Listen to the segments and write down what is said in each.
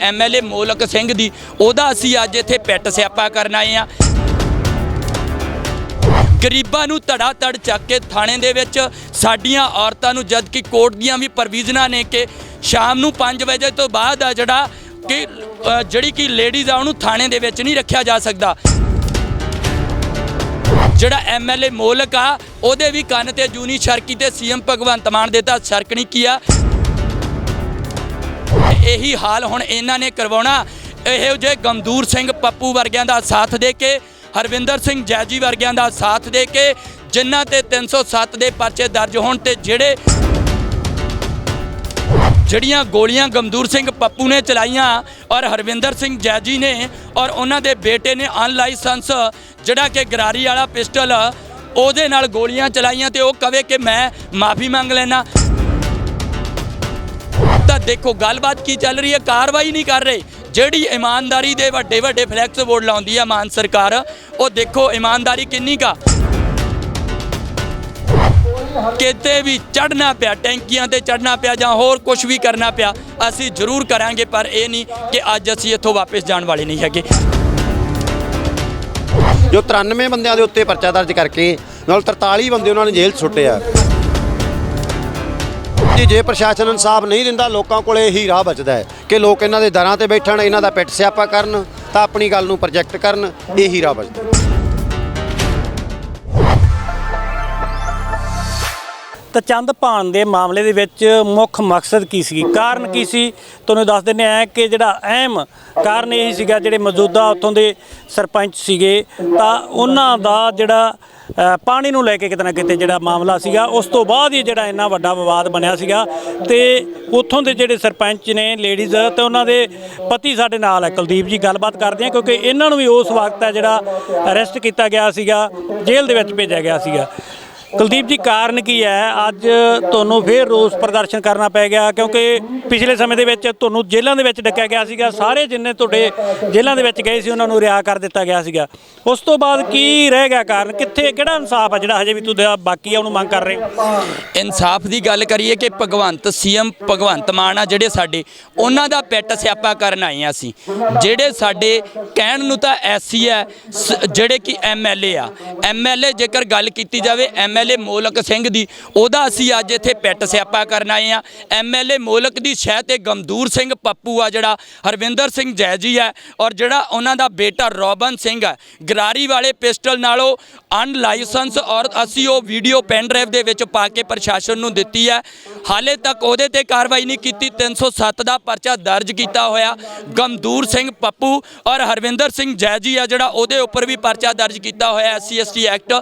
MLA Molak Singh ਦੀ, ਉਹਦਾ ਅਸੀਂ ਅੱਜ ਇੱਥੇ ਪਿੱਟ ਸਿਆਪਾ ਕਰਨ ਆਏ ਆ ਗਰੀਬਾਂ ਨੂੰ ਧੜਾ ਧੜ ਚੱਕ ਕੇ ਥਾਣੇ ਦੇ ਵਿੱਚ ਸਾਡੀਆਂ ਔਰਤਾਂ ਨੂੰ ਜਦ ਕਿ ਕੋਰਟ ਦੀਆਂ ਵੀ ਪ੍ਰੋਵੀਜ਼ਨਾਂ ਨੇ ਕਿ ਸ਼ਾਮ ਨੂੰ 5 ਵਜੇ ਤੋਂ ਬਾਅਦ ਆ ਜਿਹੜਾ ਕਿ ਜਿਹੜੀ ਕਿ ਲੇਡੀਜ਼ ਆ, ਉਹਨੂੰ ਥਾਣੇ ਦੇ ਵਿੱਚ ਨਹੀਂ ਰੱਖਿਆ ਜਾ ਸਕਦਾ। ਜਿਹੜਾ ਐਮਐਲਏ ਮੋਲਕ ਆ, ਉਹਦੇ ਵੀ ਕੰਨ ਤੇ ਜੂਨੀ ਸ਼ਰਕੀ ਤੇ ਸੀਐਮ ਭਗਵੰਤ ਮਾਨ ਦੇ ਤਾਂ ਸ਼ਰਕਣੀ ਕੀ ਆ ਇਹੀ ਹਾਲ ਹੁਣ ਇਹਨਾਂ ਨੇ ਕਰਵਾਉਣਾ। ਇਹੋ ਜਿਹੇ ਗਮਦੂਰ ਸਿੰਘ ਪੱਪੂ ਵਰਗਿਆਂ ਦਾ ਸਾਥ ਦੇ ਕੇ, ਹਰਵਿੰਦਰ ਸਿੰਘ ਜੈਜੀ ਵਰਗਿਆਂ ਦਾ ਸਾਥ ਦੇ ਕੇ, ਜਿਨ੍ਹਾਂ ਤੇ 307 ਦੇ ਪਰਚੇ ਦਰਜ ਹੋਣ ਤੇ ਜਿਹੜੇ ਜਿਹੜੀਆਂ ਗੋਲੀਆਂ ਗਮਦੂਰ ਸਿੰਘ ਪੱਪੂ ਨੇ ਚਲਾਈਆਂ ਔਰ ਹਰਵਿੰਦਰ ਸਿੰਘ ਜੈਜੀ ਨੇ ਔਰ ਉਹਨਾਂ ਦੇ ਬੇਟੇ ਨੇ ਅਨਲਾਈਸੈਂਸ ਜਿਹੜਾ ਕਿ ਗਰਾਰੀ ਵਾਲਾ ਪਿਸਟਲ, ਉਹਦੇ ਨਾਲ ਗੋਲੀਆਂ ਚਲਾਈਆਂ ਤੇ ਉਹ ਕਵੇ ਕਿ ਮੈਂ ਮਾਫੀ ਮੰਗ ਲੈਣਾ ਤਾਂ ਦੇਖੋ, ਗੱਲਬਾਤ ਕੀ ਚੱਲ ਰਹੀ ਹੈ? ਕਾਰਵਾਈ ਨਹੀਂ ਕਰ ਰਹੇ। ਜਿਹੜੀ ਇਮਾਨਦਾਰੀ ਦੇ ਵੱਡੇ ਵੱਡੇ ਫਲੈਕਸ ਬੋਰਡ ਲਾਉਂਦੀ ਹੈ ਮਾਨ ਸਰਕਾਰ, ਉਹ ਦੇਖੋ ਇਮਾਨਦਾਰੀ ਕਿੰਨੀ ਕਾ ਕਿਤੇ ਵੀ ਚੜਨਾ ਪਿਆ, ਟੈਂਕੀਆਂ ਤੇ ਚੜਨਾ ਪਿਆ ਜਾਂ ਹੋਰ ਕੁਝ ਵੀ ਕਰਨਾ ਪਿਆ, ਅਸੀਂ ਜ਼ਰੂਰ ਕਰਾਂਗੇ, ਪਰ ਇਹ ਨਹੀਂ ਕਿ ਅੱਜ ਅਸੀਂ ਇੱਥੋਂ ਵਾਪਸ ਜਾਣ ਵਾਲੇ ਨਹੀਂ ਹੈਗੇ। ਜੋ 93 ਬੰਦਿਆਂ ਦੇ ਉੱਤੇ ਪਰਚਾ ਦਰਜ ਕਰਕੇ, ਨਾਲ 43 ਬੰਦੇ ਉਹਨਾਂ ਨੇ ਜੇਲ੍ਹ 'ਚ ਸੁੱਟੇ ਜੇ ਪ੍ਰਸ਼ਾਸਨ ਇਨਸਾਫ ਨਹੀਂ ਦਿੰਦਾ, ਲੋਕਾਂ ਕੋਲੇ ਇਹੀ ਰਾਹ ਬਚਦਾ ਹੈ ਕਿ ਲੋਕ ਇਹਨਾਂ ਦੇ ਦਰਾਂ ਤੇ ਬੈਠਣ, ਇਹਨਾਂ ਦਾ ਪਿੱਟ ਸਿਆਪਾ ਕਰਨ, ਤਾਂ ਆਪਣੀ ਗੱਲ ਨੂੰ ਪ੍ਰੋਜੈਕਟ ਕਰਨ, ਇਹੀ ਰਾਹ ਬਚਦਾ ਤਾਂ ਚੰਦ ਭਾਣ ਦੇ ਮਾਮਲੇ ਦੇ ਵਿੱਚ ਮੁੱਖ ਮਕਸਦ ਕੀ ਸੀ? ਕਾਰਨ ਕੀ ਸੀ? ਤੁਹਾਨੂੰ ਦੱਸ ਦਿੰਦੇ ਆ ਕਿ ਜਿਹੜਾ ਅਹਿਮ ਕਾਰਨ ਇਹ ਸੀਗਾ, ਜਿਹੜੇ ਮੌਜੂਦਾ ਉੱਥੋਂ ਦੇ ਸਰਪੰਚ ਸੀਗੇ, ਤਾਂ ਉਹਨਾਂ ਦਾ ਜਿਹੜਾ ਪਾਣੀ ਨੂੰ ਲੈ ਕੇ ਕਿਤੇ ਨਾ ਕਿਤੇ ਜਿਹੜਾ ਮਾਮਲਾ ਸੀਗਾ, ਉਸ ਤੋਂ ਬਾਅਦ ਹੀ ਜਿਹੜਾ ਇੰਨਾ ਵੱਡਾ ਵਿਵਾਦ ਬਣਿਆ ਸੀਗਾ ਤੇ ਉੱਥੋਂ ਦੇ ਜਿਹੜੇ ਸਰਪੰਚ ਨੇ ਲੇਡੀਜ਼ ਤੇ ਉਹਨਾਂ ਦੇ ਪਤੀ ਸਾਡੇ ਨਾਲ ਹੈ। ਕੁਲਦੀਪ ਜੀ, ਗੱਲਬਾਤ ਕਰਦੇ ਆ ਕਿਉਂਕਿ ਇਹਨਾਂ ਨੂੰ ਵੀ ਉਸ ਵਕਤ ਹੈ ਜਿਹੜਾ ਅਰੈਸਟ ਕੀਤਾ ਗਿਆ ਸੀਗਾ, ਜੇਲ੍ਹ ਦੇ ਵਿੱਚ ਭੇਜਿਆ ਗਿਆ ਸੀਗਾ। ਕੁਲਦੀਪ ਜੀ, ਕਾਰਨ ਕੀ ਹੈ? ਅੱਜ ਤੁਹਾਨੂੰ ਫੇਰ ਰੋਸ ਪ੍ਰਦਰਸ਼ਨ ਕਰਨਾ ਪੈ ਗਿਆ ਕਿਉਂਕਿ ਪਿਛਲੇ ਸਮੇਂ ਦੇ ਵਿੱਚ ਤੁਹਾਨੂੰ ਜੇਲ੍ਹਾਂ ਦੇ ਵਿੱਚ ਡੱਕਿਆ ਗਿਆ ਸੀਗਾ। ਸਾਰੇ ਜਿੰਨੇ ਤੁਹਾਡੇ ਜੇਲ੍ਹਾਂ ਦੇ ਵਿੱਚ ਗਏ ਸੀ, ਉਹਨਾਂ ਨੂੰ ਰਿਹਾ ਕਰ ਦਿੱਤਾ ਗਿਆ ਸੀਗਾ। ਉਸ ਤੋਂ ਬਾਅਦ ਕੀ ਰਹਿ ਗਿਆ ਕਾਰਨ? ਕਿੱਥੇ, ਕਿਹੜਾ ਇਨਸਾਫ ਆ ਜਿਹੜਾ ਹਜੇ ਵੀ ਤੁਹਾਡਾ ਬਾਕੀ ਆ, ਉਹਨੂੰ ਮੰਗ ਕਰ ਰਹੇ ਇਨਸਾਫ ਦੀ ਗੱਲ ਕਰੀਏ ਕਿ ਭਗਵੰਤ ਸੀਐਮ ਭਗਵੰਤ ਮਾਨ ਆ ਜਿਹੜੇ ਸਾਡੇ, ਉਹਨਾਂ ਦਾ ਪਿੱਟ ਸਿਆਪਾ ਕਰਨ ਆਏ ਆ ਅਸੀਂ। ਜਿਹੜੇ ਸਾਡੇ ਕਹਿਣ ਨੂੰ ਤਾਂ ਐਸੀ ਹੈ, ਸ- ਜਿਹੜੇ ਕਿ ਐਮਐਲਏ ਆ। ਐਮਐਲਏ ਜੇਕਰ ਗੱਲ ਕੀਤੀ ਜਾਵੇ ਐਮਐਲਏ ਮੋਲਕ ਸਿੰਘ ਦੀ, ਉਹਦਾ ਅਸੀਂ ਅੱਜ ਇੱਥੇ ਪਿੱਟ ਸਿਆਪਾ ਕਰਨ ਆਏ ਆ ਐਮਐਲਏ ਮੋਲਕ ਦੀ ਸ਼ਹਿ ਤੇ ਗਮਦੂਰ ਸਿੰਘ ਪੱਪੂ ਆ ਜਿਹੜਾ, ਹਰਵਿੰਦਰ ਸਿੰਘ ਜੈਜੀ ਹੈ, ਔਰ ਜਿਹੜਾ ਉਹਨਾਂ ਦਾ ਬੇਟਾ ਰੋਬਨ ਸਿੰਘ ਹੈ, ਗਰਾਰੀ ਵਾਲੇ ਪਿਸਟਲ ਨਾਲੋਂ ਅਨਲਾਇਸੈਂਸ ਔਰ ਅਸੀਂ ਉਹ ਵੀਡੀਓ ਪੈਨ ਡਰਾਈਵ ਦੇ ਵਿੱਚ ਪਾ ਕੇ ਪ੍ਰਸ਼ਾਸਨ ਨੂੰ ਦਿੱਤੀ ਹੈ। ਹਾਲੇ ਤੱਕ ਉਹਦੇ ਤੇ ਕਾਰਵਾਈ ਨਹੀਂ ਕੀਤੀ 307 ਦਾ ਪਰਚਾ ਦਰਜ ਕੀਤਾ ਹੋਇਆ ਗਮਦੂਰ ਸਿੰਘ ਪੱਪੂ ਔਰ ਹਰਵਿੰਦਰ ਸਿੰਘ ਜੈਜੀ ਆ ਜਿਹੜਾ, ਉਹਦੇ ਉੱਪਰ ਵੀ ਪਰਚਾ ਦਰਜ ਕੀਤਾ ਹੋਇਆ ਐਸਸੀ ਐਸਟੀ ਐਕਟ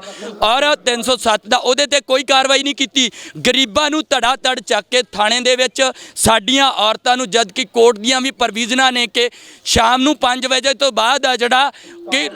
ਔਰ 307 ਦਾ ਉਹਦੇ ਤੇ ਕੋਈ ਕਾਰਵਾਈ ਨਹੀਂ ਕੀਤੀ। ਗਰੀਬਾਂ ਨੂੰ ਧੜਾ ਧੜ ਚੱਕ ਕੇ ਥਾਣੇ ਦੇ ਵਿੱਚ ਸਾਡੀਆਂ ਔਰਤਾਂ ਨੂੰ ਜਦ ਕਿ ਕੋਰਟ ਦੀਆਂ ਵੀ ਪ੍ਰੋਵੀਜ਼ਨਾਂ ਨੇ ਕਿ ਸ਼ਾਮ ਨੂੰ 5 ਵਜੇ ਤੋਂ ਬਾਅਦ ਆ ਜਿਹੜਾ ਕਿ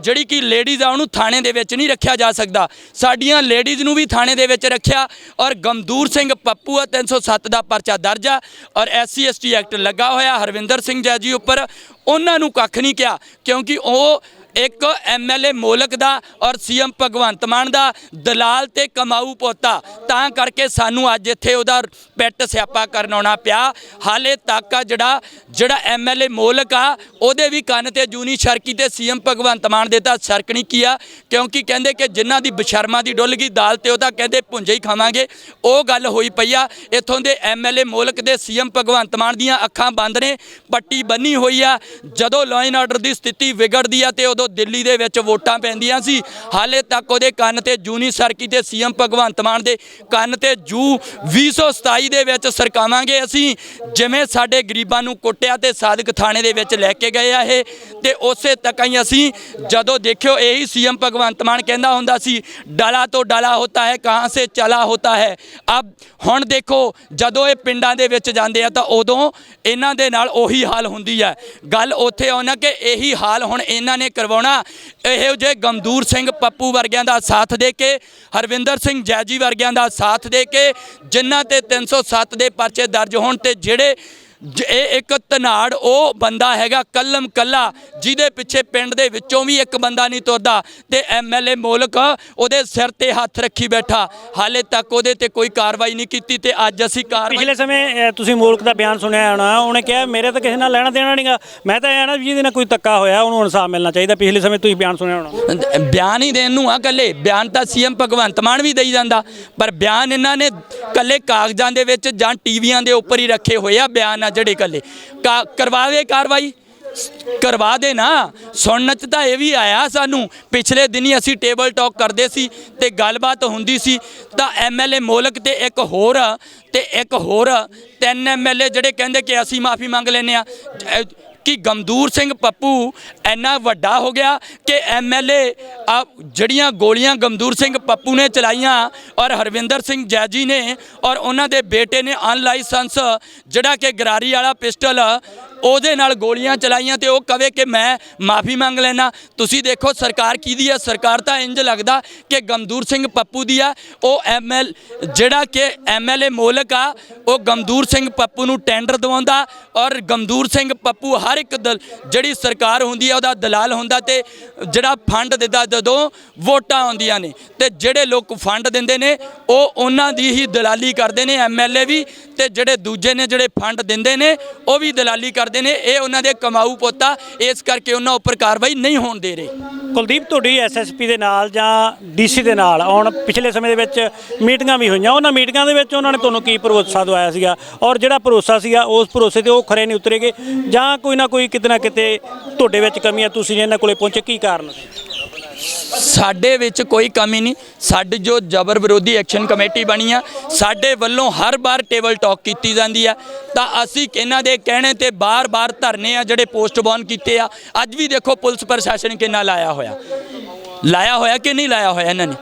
ਜਿਹੜੀ ਕਿ ਲੇਡੀਜ਼ ਆ, ਉਹਨੂੰ ਥਾਣੇ ਦੇ ਵਿੱਚ ਨਹੀਂ ਰੱਖਿਆ ਜਾ ਸਕਦਾ। ਸਾਡੀਆਂ ਲੇਡੀਜ਼ ਨੂੰ ਵੀ ਥਾਣੇ ਦੇ ਵਿੱਚ ਰੱਖਿਆ ਔਰ ਗਮਦੂਰ ਸਿੰਘ ਪੱਪੂ ਆ 307 ਦਾ ਪਰਚਾ ਦਰਜ ਆ ਔਰ ਐਸਸੀ ਐਸਟੀ ਐਕਟ ਲੱਗਾ ਹੋਇਆ, ਹਰਵਿੰਦਰ ਸਿੰਘ ਜੈਜੀ ਉੱਪਰ। ਉਹਨਾਂ ਨੂੰ ਕੱਖ ਨਹੀਂ ਕਿਹਾ, ਕਿਉਂਕਿ ਉਹ ਇੱਕ ਐਮਐਲਏ ਮੋਲਕ ਦਾ ਔਰ ਸੀਐਮ ਭਗਵੰਤ ਮਾਨ ਦਾ ਦਲਾਲ ਤੇ ਕਮਾਊ ਪੋਤਾ। ਤਾਂ ਕਰਕੇ ਸਾਨੂੰ ਅੱਜ ਇੱਥੇ ਉਹਦਾ ਪਿੱਟ ਸਿਆਪਾ ਕਰਨ ਆਉਣਾ ਪਿਆ। ਹਾਲੇ ਤੱਕ ਆ ਜਿਹੜਾ ਜਿਹੜਾ ਐਮਐਲਏ ਮੋਲਕ ਆ, ਉਹਦੇ ਵੀ ਕੰਨ ਤੇ ਜੂਨੀ ਸ਼ਰਕੀ ਤੇ ਸੀਐਮ ਭਗਵੰਤ ਮਾਨ ਦੇ ਤਾਂ ਸ਼ਰਕਣੀ ਕੀ ਆ ਕਿਉਂਕਿ ਕਹਿੰਦੇ ਕਿ ਜਿਨ੍ਹਾਂ ਦੀ ਬਸ਼ਰਮਾ ਦੀ ਡੁੱਲ ਗਈ ਦਾਲ ਤੇ ਉਹ ਤਾਂ ਕਹਿੰਦੇ ਪੁੰਜੇ ਹੀ ਖਾਵਾਂਗੇ। ਉਹ ਗੱਲ ਹੋਈ ਪਈ ਆ, ਇੱਥੋਂ ਦੇ ਐਮਐਲਏ ਮੋਲਕ ਦੇ ਸੀਐਮ ਭਗਵੰਤ ਮਾਨ ਦੀਆਂ ਅੱਖਾਂ ਬੰਦ ਨੇ, ਪੱਟੀ ਬੰਨੀ ਹੋਈ ਆ। ਜਦੋਂ ਲਾਅ ਐਂਡ ਆਰਡਰ ਦੀ ਸਥਿਤੀ ਵਿਗੜਦੀ ਆ ਤੇ ਉਦੋਂ ਦਿੱਲੀ ਦੇ ਵਿੱਚ ਵੋਟਾਂ ਪੈਂਦੀਆਂ ਸੀ। ਹਾਲੇ ਤੱਕ ਉਹਦੇ ਕੰਨ ਤੇ ਜੂਨੀ ਸਰਕੀ ਤੇ ਸੀਐਮ ਭਗਵੰਤ ਮਾਨ ਦੇ ਕੰਨ ਤੇ ਜੂ। 2027 ਦੇ ਵਿੱਚ ਸਰਕਾਵਾਂਗੇ ਅਸੀਂ। ਜਿਵੇਂ ਸਾਡੇ ਗਰੀਬਾਂ ਨੂੰ ਕੁੱਟਿਆ ਤੇ ਸਾਦਕ ਥਾਣੇ ਦੇ ਵਿੱਚ ਲੈ ਕੇ ਗਏ ਆ ਇਹ, ਤੇ ਉਸੇ ਤੱਕ ਹੀ ਅਸੀਂ ਜਦੋਂ ਦੇਖਿਓ ਇਹੀ ਸੀਐਮ ਭਗਵੰਤ ਮਾਨ ਕਹਿੰਦਾ ਹੁੰਦਾ ਸੀ, ਡਾਲਾ ਤੋਂ ਡਾਲਾ ਹੋਤਾ ਹੈ ਕਹਾਂ ਸੇ ਚਲਾ ਹੋਤਾ ਹੈ। ਅਬ ਹੁਣ ਦੇਖੋ, ਜਦੋਂ ਇਹ ਪਿੰਡਾਂ ਦੇ ਵਿੱਚ ਜਾਂਦੇ ਆ ਤਾਂ ਉਦੋਂ ਇਹਨਾਂ ਦੇ ਨਾਲ ਉਹੀ ਹਾਲ ਹੁੰਦੀ ਹੈ। ਗੱਲ ਉੱਥੇ ਆਉਣਾ ਕਿ ਇਹੀ ਹਾਲ ਹੁਣ ਇਹਨਾਂ ਨੇ ਕਰਵਾ ਕਰਵਾਉਣਾ ਇਹੋ ਜਿਹੇ ਗਮਦੂਰ ਸਿੰਘ ਪੱਪੂ ਵਰਗਿਆਂ ਦਾ ਸਾਥ ਦੇ ਕੇ, ਹਰਵਿੰਦਰ ਸਿੰਘ ਜੈਜੀ ਵਰਗਿਆਂ ਦਾ ਸਾਥ ਦੇ ਕੇ, ਜਿਨ੍ਹਾਂ ਤੇ 307 ਦੇ ਪਰਚੇ ਦਰਜ ਹੋਣ ਤੇ ਜਿਹੜੇ ਇਹ ਇੱਕ ਧਨਾੜ ਉਹ ਬੰਦਾ ਹੈਗਾ ਕਲਮ ਕੱਲਾ ਜਿਹਦੇ ਪਿੱਛੇ ਪਿੰਡ ਦੇ ਵਿੱਚੋਂ ਵੀ ਇੱਕ ਬੰਦਾ ਨਹੀਂ ਤੁਰਦਾ। ਤੇ ਐਮਐਲਏ ਮੋਲਕ ਉਹਦੇ ਸਿਰ ਤੇ ਹੱਥ ਰੱਖੀ ਬੈਠਾ। ਹਾਲੇ ਤੱਕ ਉਹਦੇ ਤੇ ਕੋਈ ਕਾਰਵਾਈ ਨਹੀਂ ਕੀਤੀ ਤੇ ਅੱਜ ਅਸੀਂ ਕਾਰਵਾਈ ਪਿਛਲੇ ਸਮੇਂ ਤੁਸੀਂ ਮੂਲਕ ਦਾ ਬਿਆਨ ਸੁਣਿਆ ਹੋਣਾ ਉਹਨੇ ਕਿਹਾ ਮੇਰੇ ਤਾਂ ਕਿਸੇ ਨਾਲ ਲੈਣਾ ਦੇਣਾ ਨਹੀਂਗਾ ਮੈਂ ਤਾਂ ਇਹ ਨਾ ਜਿਹਦੇ ਨਾਲ ਕੋਈ ਧੱਕਾ ਹੋਇਆ ਉਹਨੂੰ ਇਨਸਾਫ ਮਿਲਣਾ ਚਾਹੀਦਾ। ਪਿਛਲੇ ਸਮੇਂ ਤੁਸੀਂ ਬਿਆਨ ਸੁਣਿਆ ਹੋਣਾ। ਬਿਆਨ ਹੀ ਦੇਣ ਨੂੰ ਆ ਕੱਲੇ ਬਿਆਨ ਤਾਂ ਸੀਐਮ ਭਗਵੰਤ ਮਾਨ ਵੀ ਦੇਈ ਜਾਂਦਾ। ਪਰ ਬਿਆਨ ਇਹਨਾਂ ਨੇ ਕੱਲੇ ਕਾਗਜ਼ਾਂ ਦੇ ਵਿੱਚ ਜਾਂ ਟੀਵੀਆਂ ਦੇ ਉੱਪਰ ਹੀ ਰੱਖੇ ਹੋਏ ਆ ਬਿਆਨ ਆ ਜਿਹੜੇ ਕੱਲੇ। ਕਾ- ਕਰਵਾਵੇ ਕਾਰਵਾਈ। ਕਰਵਾ ਦੇ ਨਾ। ਸੁਣਨ ਚ ਤਾਂ ਇਹ ਵੀ ਆਇਆ ਸਾਨੂੰ, ਪਿਛਲੇ ਦਿਨੀ ਅਸੀਂ ਟੇਬਲ ਟਾਕ ਕਰਦੇ ਸੀ ਤੇ ਗੱਲਬਾਤ ਹੁੰਦੀ ਸੀ, ਤਾਂ ਐਮਐਲਏ ਮੋਲਕ ਤੇ ਇੱਕ ਹੋਰ ਤੇ ਇੱਕ ਹੋਰ ਤਿੰਨ ਐਮਐਲਏ ਜਿਹੜੇ ਕਹਿੰਦੇ ਕਿ ਅਸੀਂ ਮਾਫੀ ਮੰਗ ਲੈਨੇ ਆ ਕਿ ਗਮਦੂਰ ਸਿੰਘ ਪੱਪੂ ਐਨਾ ਵੱਡਾ ਹੋ ਗਿਆ ਕਿ ਐਮਐਲਏ ਆ ਜਿਹੜੀਆਂ ਗੋਲੀਆਂ ਗਮਦੂਰ ਸਿੰਘ ਪੱਪੂ ਨੇ ਚਲਾਈਆਂ ਔਰ ਹਰਵਿੰਦਰ ਸਿੰਘ ਜੈਜੀ ਨੇ ਔਰ ਉਹਨਾਂ ਦੇ ਬੇਟੇ ਨੇ ਅਨਲਾਈਸੈਂਸ ਜਿਹੜਾ ਕਿ ਗਰਾਰੀ ਵਾਲਾ ਪਿਸਟਲ ਉਹਦੇ ਨਾਲ ਗੋਲੀਆਂ ਚਲਾਈਆਂ ਤੇ ਉਹ ਕਵੇ ਕਿ ਮੈਂ ਮਾਫੀ ਮੰਗ ਲੈਣਾ ਤੁਸੀਂ ਦੇਖੋ ਸਰਕਾਰ ਕਿਹਦੀ ਹੈ ਸਰਕਾਰ ਤਾਂ ਇੰਜ ਲੱਗਦਾ ਕਿ ਗਮਦੂਰ ਸਿੰਘ ਪੱਪੂ ਦੀ ਆ। ਉਹ ਐਮਐਲ ਜਿਹੜਾ ਕਿ ਐਮਐਲਏ ਮੋਲਕ ਆ, ਉਹ ਗਮਦੂਰ ਸਿੰਘ ਪੱਪੂ ਨੂੰ ਟੈਂਡਰ ਦਵਾਉਂਦਾ ਔਰ ਗਮਦੂਰ ਸਿੰਘ ਪੱਪੂ ਹਰ ਇੱਕ ਦਲ, ਜਿਹੜੀ ਸਰਕਾਰ ਹੁੰਦੀ ਹੈ ਉਹਦਾ ਦਲਾਲ ਹੁੰਦਾ ਤੇ ਜਿਹੜਾ ਫੰਡ ਦਿੰਦਾ, ਜਦੋਂ ਵੋਟਾਂ ਆਉਂਦੀਆਂ ਨੇ, ਤੇ ਜਿਹੜੇ ਲੋਕ ਫੰਡ ਦਿੰਦੇ ਨੇ, ਉਹ ਉਹਨਾਂ ਦੀ ਹੀ ਦਲਾਲੀ ਕਰਦੇ ਨੇ ਐਮਐਲਏ ਵੀ ਤੇ ਜਿਹੜੇ ਦੂਜੇ ਨੇ, ਜਿਹੜੇ ਫੰਡ ਦਿੰਦੇ ਨੇ, ਉਹ ਵੀ ਦਲਾਲੀ ਕਰ ਕਰਦੇ ਨੇ, ਇਹ ਉਹਨਾਂ ਦੇ ਕਮਾਊ ਪੋਤਾ ਇਸ ਕਰਕੇ ਉਹਨਾਂ ਉੱਪਰ ਕਾਰਵਾਈ ਨਹੀਂ ਹੋਣ ਦੇ ਰਹੇ। ਕੁਲਦੀਪ, ਤੁਹਾਡੀ ਐਸਐਸਪੀ ਦੇ ਨਾਲ ਜਾਂ ਡੀਸੀ ਦੇ ਨਾਲ ਹੁਣ ਪਿਛਲੇ ਸਮੇਂ ਦੇ ਵਿੱਚ ਮੀਟਿੰਗਾਂ ਵੀ ਹੋਈਆਂ। ਉਹਨਾਂ ਮੀਟਿੰਗਾਂ ਦੇ ਵਿੱਚ ਉਹਨਾਂ ਨੇ ਤੁਹਾਨੂੰ ਕੀ ਭਰੋਸਾ ਦਵਾਇਆ ਸੀਗਾ? ਔਰ ਜਿਹੜਾ ਭਰੋਸਾ ਸੀਗਾ, ਉਸ ਭਰੋਸੇ ਤੇ ਉਹ ਖਰੇ ਨਹੀਂ ਉਤਰੇਗੇ? ਜਾਂ ਕੋਈ ਨਾ ਕੋਈ ਕਿਤੇ ਨਾ ਕਿਤੇ ਤੁਹਾਡੇ ਵਿੱਚ ਕਮੀਆਂ ਤੁਸੀਂ ਇਹਨਾਂ ਕੋਲੇ ਪਹੁੰਚੇ, ਕੀ ਕਾਰਨ ਸੀ? ਸਾਡੇ ਵਿੱਚ ਕੋਈ ਕਮੀ ਨਹੀਂ। ਸਾਡੇ ਜੋ ਜਬਰ ਵਿਰੋਧੀ ਐਕਸ਼ਨ ਕਮੇਟੀ ਬਣੀ ਆ, ਸਾਡੇ ਵੱਲੋਂ ਹਰ ਵਾਰ ਟੇਬਲ ਟਾਕ ਕੀਤੀ ਜਾਂਦੀ ਆ। ਤਾਂ ਅਸੀਂ ਇਹਨਾਂ ਦੇ ਕਹਿਣੇ ਤੇ ਬਾਰ-ਬਾਰ ਧਰਨੇ ਆ ਜਿਹੜੇ ਪੋਸਟਪੋਨ ਕੀਤੇ ਆ। ਅੱਜ ਵੀ ਦੇਖੋ ਪੁਲਿਸ ਪ੍ਰਸ਼ਾਸਨ ਕਿੰਨਾ ਲਾਇਆ ਹੋਇਆ। ਲਾਇਆ ਹੋਇਆ ਕਿ ਨਹੀਂ ਲਾਇਆ ਹੋਇਆ ਇਹਨਾਂ ਨੇ?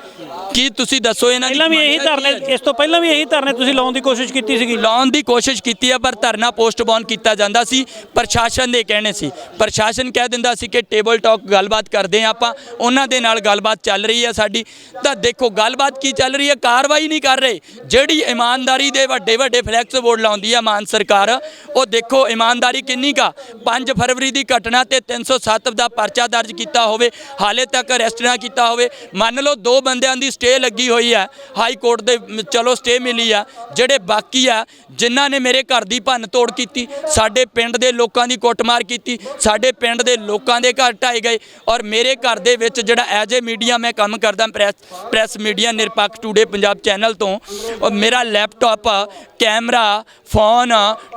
ਕੀ ਤੁਸੀਂ ਦੱਸੋ ਇਹਨਾਂ ਦੀ ਪਹਿਲਾਂ ਵੀ ਇਹੀ ਧਰਨੇ? ਇਸ ਤੋਂ ਪਹਿਲਾਂ ਵੀ ਇਹੀ ਧਰਨੇ ਤੁਸੀਂ ਲਾਉਣ ਦੀ ਕੋਸ਼ਿਸ਼ ਕੀਤੀ ਸੀਗੀ? ਲਾਉਣ ਦੀ ਕੋਸ਼ਿਸ਼ ਕੀਤੀ ਹੈ ਪਰ ਧਰਨਾ ਪੋਸਟਪੋਨ ਕੀਤਾ ਜਾਂਦਾ ਸੀ। ਪ੍ਰਸ਼ਾਸਨ ਦੇ ਕਹਿਣੇ ਸੀ। ਪ੍ਰਸ਼ਾਸਨ ਕਹਿ ਦਿੰਦਾ ਸੀ ਕਿ ਟੇਬਲ ਟਾਕ ਗੱਲਬਾਤ ਕਰਦੇ ਹਾਂ ਆਪਾਂ। ਉਹਨਾਂ ਦੇ ਨਾਲ ਗੱਲਬਾਤ ਚੱਲ ਰਹੀ ਹੈ ਸਾਡੀ। ਤਾਂ ਦੇਖੋ ਗੱਲਬਾਤ ਕੀ ਚੱਲ ਰਹੀ ਹੈ? ਕਾਰਵਾਈ ਨਹੀਂ ਕਰ ਰਹੇ। ਜਿਹੜੀ ਇਮਾਨਦਾਰੀ ਦੇ ਵੱਡੇ ਵੱਡੇ ਫਲੈਕਸ ਬੋਰਡ ਲਾਉਂਦੀ ਹੈ ਮਾਨ ਸਰਕਾਰ ਉਹ ਦੇਖੋ ਇਮਾਨਦਾਰੀ ਕਿੰਨੀ ਕਾ 5 ਫਰਵਰੀ ਦੀ ਘਟਨਾ ਤੇ 307 ਦਾ ਪਰਚਾ ਦਰਜ ਕੀਤਾ ਹੋਵੇ। ਹਾਲੇ ਤੱਕ ਅਰੈਸਟ ਨਾ ਕੀਤਾ ਹੋਵੇ। ਮੰਨ ਲਓ ਦੋ ਬੰਦਿਆਂ ਦੀ ਸਟੇ ਲੱਗੀ ਹੋਈ ਹੈ ਹਾਈ ਕੋਰਟ ਦੇ, ਚਲੋ ਸਟੇ ਮਿਲੀ ਆ, ਜਿਹੜੇ ਬਾਕੀ ਆ, ਜਿਨ੍ਹਾਂ ਨੇ ਮੇਰੇ ਘਰ ਦੀ ਭੰਨ ਤੋੜ ਕੀਤੀ, ਸਾਡੇ ਪਿੰਡ ਦੇ ਲੋਕਾਂ ਦੀ ਕੁੱਟਮਾਰ ਕੀਤੀ, ਸਾਡੇ ਪਿੰਡ ਦੇ ਲੋਕਾਂ ਦੇ ਘਰ ਢਾਏ ਗਏ ਔਰ ਮੇਰੇ ਘਰ ਦੇ ਵਿੱਚ ਜਿਹੜਾ ਐਜ ਏ ਮੀਡੀਆ ਮੈਂ ਕੰਮ ਕਰਦਾ press press media Nirpakh today Punjab channel ਤੋਂ, ਔਰ ਮੇਰਾ ਲੈਪਟਾਪ ਕੈਮਰਾ, ਫੋਨ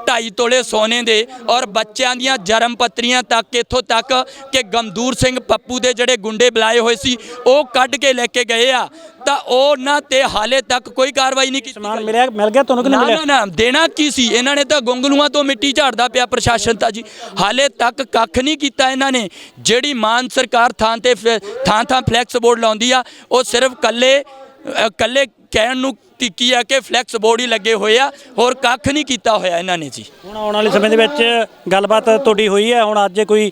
ਢਾਈ ਤੋਲੇ ਸੋਨੇ ਦੇ, ਔਰ ਬੱਚਿਆਂ ਦੀਆਂ ਜਨਮ ਪੱਤਰੀਆਂ ਤੱਕ, ਇੱਥੋਂ ਤੱਕ ਕਿ ਗਮਦੂਰ ਸਿੰਘ ਪੱਪੂ ਦੇ ਜਿਹੜੇ ਗੁੰਡੇ ਬੁਲਾਏ ਹੋਏ ਸੀ, ਉਹ ਕੱਢ ਕੇ ਲੈ ਕੇ ਗਏ ਆ ਤਾਂ ਉਹਨਾਂ ਤੇ ਹਾਲੇ ਤੱਕ ਕੋਈ ਕਾਰਵਾਈ ਨਹੀਂ ਕੀਤੀ ਸਮਾਨ ਮਿਲਿਆ ਮਿਲ ਗਿਆ ਤੁਹਾਨੂੰ ਕਿ ਨਹੀਂ ਨਾ ਮਿਲਿਆ? ਨਾ ਨਾ ਦੇਣਾ ਕੀ ਸੀ? ਇਹਨਾਂ ਨੇ ਤਾਂ ਗੁੰਗਲੂਆਂ ਤੋਂ ਮਿੱਟੀ ਝਾੜਦਾ ਪਿਆ ਪ੍ਰਸ਼ਾਸਨ ਤਾਂ ਜੀ। ਹਾਲੇ ਤੱਕ ਕੱਖ ਨਹੀਂ ਕੀਤਾ ਇਹਨਾਂ ਨੇ। ਜਿਹੜੀ ਮਾਨ ਸਰਕਾਰ ਥਾਂ ਤੇ ਫ- ਥਾਂ ਥਾਂ ਫਲੈਕਸ ਬੋਰਡ ਲਾਉਂਦੀ ਆ ਉਹ ਸਿਰਫ ਕੱਲੇ ਅ, ਕੱਲੇ ਕਹਿਣ ਨੂੰ ਟਿੱਕੀ ਆ ਕਿ ਫਲੈਕਸ ਬੋਰਡ ਹੀ ਲੱਗੇ ਹੋਏ ਆ। ਹੋਰ ਕੱਖ ਨਹੀਂ ਕੀਤਾ ਹੋਇਆ ਇਹਨਾਂ ਨੇ ਜੀ। ਹੁਣ ਆਉਣ ਵਾਲੇ ਸਮੇਂ ਦੇ ਵਿੱਚ ਗੱਲਬਾਤ ਤੁਹਾਡੀ ਹੋਈ ਹੈ। ਹੁਣ ਅੱਜ ਕੋਈ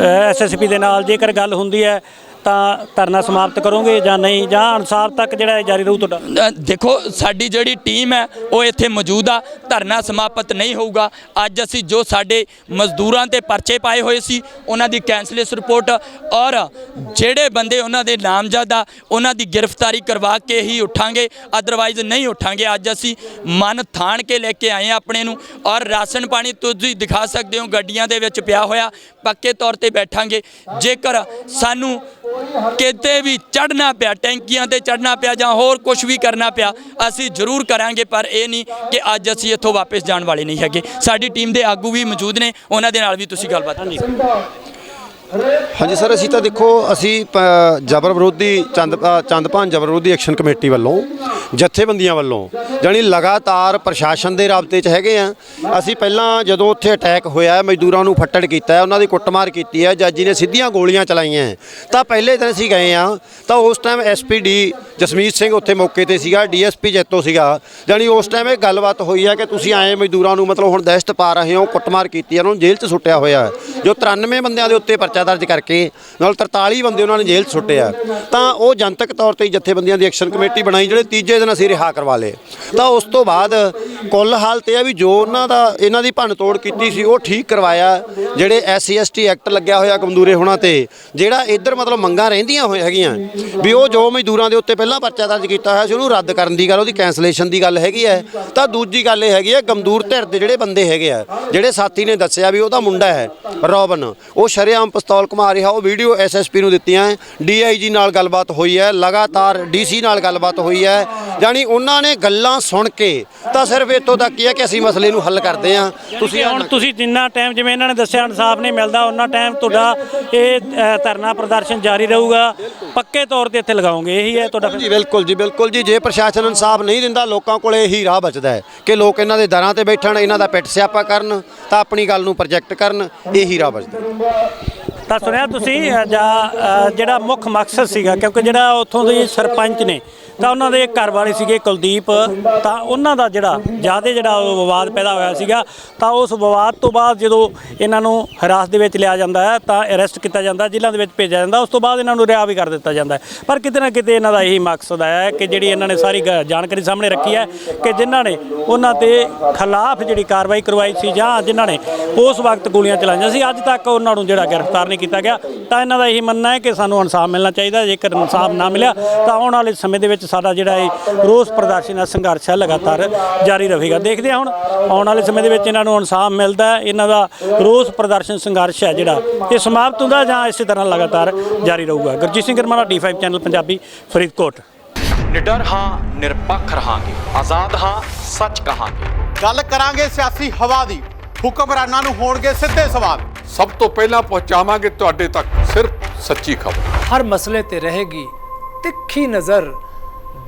ਐਸਐਸਪੀ ਦੇ ਨਾਲ ਜੇਕਰ ਗੱਲ ਹੁੰਦੀ ਹੈ ਤਾਂ ਧਰਨਾ ਸਮਾਪਤ ਕਰੋਗੇ ਜਾਂ ਨਹੀਂ? ਜਾਂ ਇਨਸਾਫ ਤੱਕ ਜਿਹੜਾ ਇਹ ਜਾਰੀ ਰਹੂ ਤੁਹਾਡਾ? ਅ, ਦੇਖੋ ਸਾਡੀ ਜਿਹੜੀ ਟੀਮ ਹੈ ਉਹ ਇੱਥੇ ਮੌਜੂਦ ਆ। ਧਰਨਾ ਸਮਾਪਤ ਨਹੀਂ ਹੋਊਗਾ। ਅੱਜ ਅਸੀਂ ਜੋ ਸਾਡੇ ਮਜ਼ਦੂਰਾਂ ਤੇ ਪਰਚੇ ਪਾਏ ਹੋਏ ਸੀ ਉਹਨਾਂ ਦੀ ਕੈਂਸਲੇਸ ਰਿਪੋਰਟ ਔਰ ਜਿਹੜੇ ਬੰਦੇ ਉਹਨਾਂ ਦੇ ਨਾਮਜ਼ਦ ਆ ਉਹਨਾਂ ਦੀ ਗ੍ਰਿਫਤਾਰੀ ਕਰਵਾ ਕੇ ਹੀ ਉੱਠਾਂਗੇ। ਅਦਰਵਾਈਜ਼ ਨਹੀਂ ਉੱਠਾਂਗੇ। ਅੱਜ ਅਸੀਂ ਮਨ ਥਾਣ ਕੇ ਲੈ ਕੇ ਆਏ ਆ ਆਪਣੇ ਨੂੰ ਔਰ ਰਾਸ਼ਨ ਪਾਣੀ ਤੁਸੀਂ ਦਿਖਾ ਸਕਦੇ ਹੋ ਗੱਡੀਆਂ ਦੇ ਵਿੱਚ ਪਿਆ ਹੋਇਆ। ਪੱਕੇ ਤੌਰ ਤੇ ਬੈਠਾਂਗੇ। ਜੇਕਰ ਸਾਨੂੰ ਕਿਤੇ ਵੀ ਚੜਨਾ ਪਿਆ, ਟੈਂਕੀਆਂ ਤੇ ਚੜਨਾ ਪਿਆ ਜਾਂ ਹੋਰ ਕੁਝ ਵੀ ਕਰਨਾ ਪਿਆ, ਅਸੀਂ ਜ਼ਰੂਰ ਕਰਾਂਗੇ, ਪਰ ਇਹ ਨਹੀਂ ਕਿ ਅੱਜ ਅਸੀਂ ਇੱਥੋਂ ਵਾਪਸ ਜਾਣ ਵਾਲੇ ਨਹੀਂ ਹੈਗੇ। ਸਾਡੀ ਟੀਮ ਦੇ ਆਗੂ ਵੀ ਮੌਜੂਦ ਨੇ, ਉਹਨਾਂ ਦੇ ਨਾਲ ਵੀ ਤੁਸੀਂ ਗੱਲਬਾਤ ਕਰੋ ਹਾਂਜੀ ਸਰ ਅਸੀਂ ਤਾਂ ਦੇਖੋ ਅਸੀਂ ਪ- ਜਬਰ ਵਿਰੋਧੀ ਚੰਦ ਅ, ਚੰਦਪਾਨ ਜਬਰ ਵਿਰੋਧੀ ਐਕਸ਼ਨ ਕਮੇਟੀ ਵੱਲੋਂ ਜਥੇਬੰਦੀਆਂ ਵੱਲੋਂ ਜਾਣੀ ਲਗਾਤਾਰ ਪ੍ਰਸ਼ਾਸਨ ਦੇ ਰਾਬਤੇ 'ਚ ਹੈਗੇ ਆ। ਅਸੀਂ ਪਹਿਲਾਂ ਜਦੋਂ ਉੱਥੇ ਅਟੈਕ ਹੋਇਆ ਮਜ਼ਦੂਰਾਂ ਨੂੰ ਫੱਟੜ ਕੀਤਾ ਉਹਨਾਂ ਦੀ ਕੁੱਟਮਾਰ ਕੀਤੀ ਹੈ ਜੱਜੀ ਨੇ ਸਿੱਧੀਆਂ ਗੋਲੀਆਂ ਚਲਾਈਆਂ। ਤਾਂ ਪਹਿਲੇ ਦਿਨ ਅਸੀਂ ਗਏ ਆ ਤਾਂ ਉਸ ਟਾਈਮ ਐਸਪੀਡੀ ਜਸਮੀਤ ਸਿੰਘ ਉੱਥੇ ਮੌਕੇ ਤੇ ਸੀਗਾ ਡੀਐਸਪੀ ਜੈਤੋ ਸੀਗਾ। ਜਾਣੀ ਉਸ ਟਾਈਮ ਇਹ ਗੱਲਬਾਤ ਹੋਈ ਹੈ ਕਿ ਤੁਸੀਂ ਆਏ ਮਜ਼ਦੂਰਾਂ ਨੂੰ ਮਤਲਬ ਹੁਣ ਦਹਿਸ਼ਤ ਪਾ ਰਹੇ ਹੋ ਕੁੱਟਮਾਰ ਕੀਤੀ ਉਹਨਾਂ ਨੂੰ ਜੇਲ੍ਹ 'ਚ ਸੁੱਟਿਆ ਹੋਇਆ ਜੋ 93 ਬੰਦਿਆਂ ਦੇ ਉੱਤੇ ਪਰਚਾ ਪਰਚਾ ਦਰਜ ਕਰਕੇ ਨਾਲ 43 ਬੰਦੇ ਉਹਨਾਂ ਨੇ ਜੇਲ੍ਹ 'ਚ ਸੁੱਟੇ ਆ। ਤਾਂ ਉਹ ਜਨਤਕ ਤੌਰ ਤੇ ਜਥੇਬੰਦੀਆਂ ਦੀ ਐਕਸ਼ਨ ਕਮੇਟੀ ਬਣਾਈ, ਜਿਹੜੇ ਤੀਜੇ ਦਿਨ ਅਸੀਂ ਰਿਹਾ ਕਰਵਾ ਲਏ। ਤਾਂ ਉਸ ਤੋਂ ਬਾਅਦ ਕੁੱਲ ਹਾਲਤ ਇਹ ਆ ਵੀ ਜੋ ਉਹਨਾਂ ਦਾ ਇਹਨਾਂ ਦੀ ਭੰਨ ਤੋੜ ਕੀਤੀ ਸੀ, ਉਹ ਠੀਕ ਕਰਵਾਇਆ। ਜਿਹੜੇ ਐਸਸੀ ਐਸਟੀ ਐਕਟ ਲੱਗਿਆ ਹੋਇਆ ਕਮਦੂਰੇ ਹੋਣਾ ਤੇ, ਜਿਹੜਾ ਇੱਧਰ ਮਤਲਬ ਮੰਗਾਂ ਰਹਿੰਦੀਆਂ ਹੋਏ ਹੈਗੀਆਂ, ਵੀ ਉਹ ਜੋ ਮਜ਼ਦੂਰਾਂ ਦੇ ਉੱਤੇ ਪਹਿਲਾਂ ਪਰਚਾ ਦਰਜ ਕੀਤਾ ਹੋਇਆ ਸੀ, ਉਹਨੂੰ ਰੱਦ ਕਰਨ ਦੀ ਗੱਲ, ਉਹਦੀ ਕੈਂਸਲੇਸ਼ਨ ਦੀ ਗੱਲ ਹੈਗੀ ਹੈ। ਤਾਂ ਦੂਜੀ ਗੱਲ ਇਹ ਹੈਗੀ ਹੈ ਗਮਦੂਰ ਧਿਰ ਦੇ ਜਿਹੜੇ ਬੰਦੇ ਹੈਗੇ ਆ, ਜਿਹੜੇ ਸਾਥੀ ਨੇ ਦੱਸਿਆ ਵੀ ਉਹਦਾ ਮੁੰਡਾ ਹੈ, ਰੋਬਨ, ਉਹ ਸ਼ਰੇਆਮ ਪਿਸਤੌਲ ਘੁਮਾ ਰਿਹਾ ਉਹ ਵੀਡੀਓ ਐਸਐਸਪੀ ਨੂੰ ਦਿੱਤੀਆਂ ਡੀਆਈਜੀ ਨਾਲ ਗੱਲਬਾਤ ਹੋਈ ਹੈ ਲਗਾਤਾਰ ਡੀਸੀ ਨਾਲ ਗੱਲਬਾਤ ਹੋਈ ਹੈ। ਜਾਨੀ ਉਹਨਾਂ ਨੇ ਗੱਲਾਂ ਸੁਣ ਕੇ ਤਾਂ ਸਿਰਫ ਇੱਥੋਂ ਤੱਕ ਹੀ ਹੈ ਕਿ ਅਸੀਂ ਮਸਲੇ ਨੂੰ ਹੱਲ ਕਰਦੇ ਹਾਂ। ਤੁਸੀਂ ਹੁਣ ਤੁਸੀਂ ਜਿੰਨਾ ਟਾਈਮ ਜਿਵੇਂ ਇਹਨਾਂ ਨੇ ਦੱਸਿਆ ਇਨਸਾਫ ਨਹੀਂ ਮਿਲਦਾ ਉਹਨਾਂ ਟਾਈਮ ਤੁਹਾਡਾ ਇਹ ਧਰਨਾ ਪ੍ਰਦਰਸ਼ਨ ਜਾਰੀ ਰਹੂਗਾ। ਪੱਕੇ ਤੌਰ ਤੇ ਇੱਥੇ ਲਗਾਓਗੇ ਇਹੀ ਹੈ ਤੁਹਾਡਾ ਜੀ ਬਿਲਕੁਲ ਜੀ ਬਿਲਕੁਲ ਜੀ। ਜੇ ਪ੍ਰਸ਼ਾਸਨ ਇਨਸਾਫ ਨਹੀਂ ਦਿੰਦਾ ਲੋਕਾਂ ਕੋਲ ਇਹੀ ਰਾਹ ਬਚਦਾ ਹੈ ਕਿ ਲੋਕ ਇਹਨਾਂ ਦੇ ਦਰਾਂ ਤੇ ਬੈਠਣ ਇਹਨਾਂ ਦਾ ਪਿੱਟ ਸਿਆਪਾ ਕਰਨ ਤਾਂ ਆਪਣੀ ਗੱਲ ਨੂੰ ਪ੍ਰੋਜੈਕਟ ਕਰਨ ਇਹੀ ਰਾਹ ਬਚਦਾ ਹੈ। ਤਾਂ ਸੁਣਿਆ ਤੁਸੀਂ ਜਾਂ ਅ, ਜਿਹੜਾ ਮੁੱਖ ਮਕਸਦ ਸੀਗਾ ਕਿਉਂਕਿ ਜਿਹੜਾ ਉੱਥੋਂ ਦੇ ਸਰਪੰਚ ਨੇ ਤਾਂ ਉਹਨਾਂ ਦੇ ਘਰ ਵਾਲੇ ਸੀਗੇ ਕੁਲਦੀਪ, ਤਾਂ ਉਹਨਾਂ ਦਾ ਜਿਹੜਾ ਜ਼ਿਆਦਾ ਜਿਹੜਾ ਉਹ ਵਿਵਾਦ ਪੈਦਾ ਹੋਇਆ ਸੀਗਾ, ਤਾਂ ਉਸ ਵਿਵਾਦ ਤੋਂ ਬਾਅਦ ਜਦੋਂ ਇਹਨਾਂ ਨੂੰ ਹਿਰਾਸਤ ਦੇ ਵਿੱਚ ਲਿਆ ਜਾਂਦਾ ਹੈ, ਤਾਂ ਅਰੈਸਟ ਕੀਤਾ ਜਾਂਦਾ, ਜ਼ਿਲ੍ਹਾ ਦੇ ਵਿੱਚ ਭੇਜਿਆ ਜਾਂਦਾ, ਉਸ ਤੋਂ ਬਾਅਦ ਇਹਨਾਂ ਨੂੰ ਰਿਹਾ ਵੀ ਕਰ ਦਿੱਤਾ ਜਾਂਦਾ ਪਰ ਕਿਤੇ ਨਾ ਕਿਤੇ ਇਹਨਾਂ ਦਾ ਇਹੀ ਮਕਸਦ ਹੈ ਕਿ ਜਿਹੜੀ ਇਹਨਾਂ ਨੇ ਸਾਰੀ ਗ- ਜਾਣਕਾਰੀ ਸਾਹਮਣੇ ਰੱਖੀ ਹੈ ਕਿ ਜਿਨ੍ਹਾਂ ਨੇ ਉਹਨਾਂ ਦੇ ਖਿਲਾਫ ਜਿਹੜੀ ਕਾਰਵਾਈ ਕਰਵਾਈ ਸੀ ਜਾਂ ਜਿਨ੍ਹਾਂ ਨੇ ਉਸ ਵਕਤ ਗੋਲੀਆਂ ਚਲਾਈਆਂ ਸੀ, ਅੱਜ ਤੱਕ ਉਹਨਾਂ ਨੂੰ ਜਿਹੜਾ ਗ੍ਰਿਫਤਾਰ ਨਹੀਂ ਕੀਤਾ ਗਿਆ। ਤਾਂ ਇਹਨਾਂ ਦਾ ਇਹੀ ਮੰਨਣਾ ਹੈ ਕਿ ਸਾਨੂੰ ਇਨਸਾਫ ਮਿਲਣਾ ਚਾਹੀਦਾ ਜੇਕਰ ਇਨਸਾਫ ਨਾ ਮਿਲਿਆ, ਤਾਂ ਆਉਣ ਵਾਲੇ ਸਮੇਂ ਦੇ ਵਿੱਚ ਸਾਡਾ ਜਿਹੜਾ ਇਹ ਰੋਸ ਪ੍ਰਦਰਸ਼ਨ ਦਾ ਸੰਘਰਸ਼ ਹੈ ਲਗਾਤਾਰ ਜਾਰੀ ਰਹੇਗਾ। ਦੇਖਦੇ ਹਾਂ ਹੁਣ ਆਉਣ ਵਾਲੇ ਸਮੇਂ ਦੇ ਵਿੱਚ ਇਹਨਾਂ ਨੂੰ ਇਨਸਾਫ ਮਿਲਦਾ ਹੈ। ਇਹਨਾਂ ਦਾ ਰੋਸ ਪ੍ਰਦਰਸ਼ਨ ਸੰਘਰਸ਼ ਹੈ ਜਿਹੜਾ ਇਹ ਸਮਾਪਤ ਹੁੰਦਾ ਜਾਂ ਇਸੇ ਤਰ੍ਹਾਂ ਲਗਾਤਾਰ ਜਾਰੀ ਰਹੂਗਾ। Gurjeet Singh Garmala D5 channel Punjabi Faridkot. ਨਿਡਰ ਹਾਂ ਨਿਰਪੱਖ ਰਹਾਂਗੇ। ਆਜ਼ਾਦ ਹਾਂ ਸੱਚ ਕਹਾਂਗੇ। ਗੱਲ ਕਰਾਂਗੇ ਸਿਆਸੀ ਹਵਾ ਦੀ। ਹੁਕਮਰਾਨਾਂ ਨੂੰ ਹੋਣਗੇ ਸਿੱਧੇ ਸਵਾਲ। ਸਭ ਤੋਂ ਪਹਿਲਾਂ ਪਹੁੰਚਾਵਾਂਗੇ ਤੁਹਾਡੇ ਤੱਕ ਸਿਰਫ ਸੱਚੀ ਖਬਰ। ਹਰ ਮਸਲੇ ਤੇ ਰਹੇਗੀ ਤਿੱਖੀ ਨਜ਼ਰ।